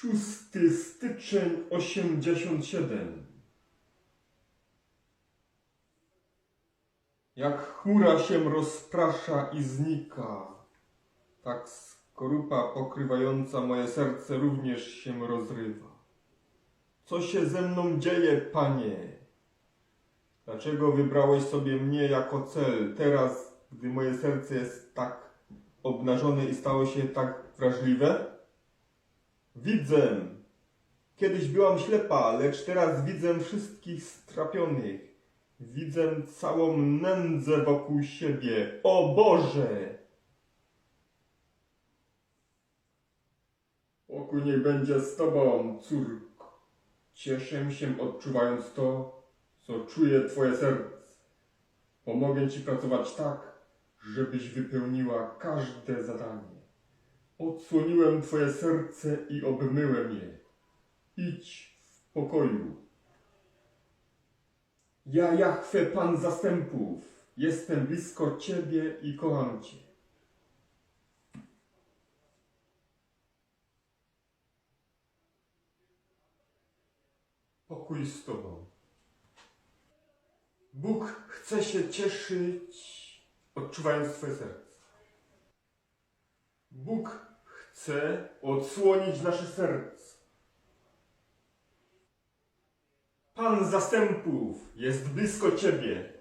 Szósty styczeń 87. Jak chmura się rozprasza i znika, tak skorupa pokrywająca moje serce również się rozrywa. Co się ze mną dzieje, panie? Dlaczego wybrałeś sobie mnie jako cel teraz, gdy moje serce jest tak obnażone i stało się tak wrażliwe? Widzę. Kiedyś byłam ślepa, lecz teraz widzę wszystkich strapionych. Widzę całą nędzę wokół siebie. O Boże! Pokój niech będzie z Tobą, córko. Cieszę się odczuwając to, co czuje Twoje serce. Pomogę Ci pracować tak, żebyś wypełniła każde zadanie. Odsłoniłem Twoje serce i obmyłem je. Idź w pokoju. Ja, Jachwę, Pan zastępów, jestem blisko Ciebie i kocham Cię. Pokój z Tobą. Bóg chce się cieszyć, odczuwając Twoje serce. Bóg chce odsłonić nasze serce. Pan zastępów jest blisko Ciebie.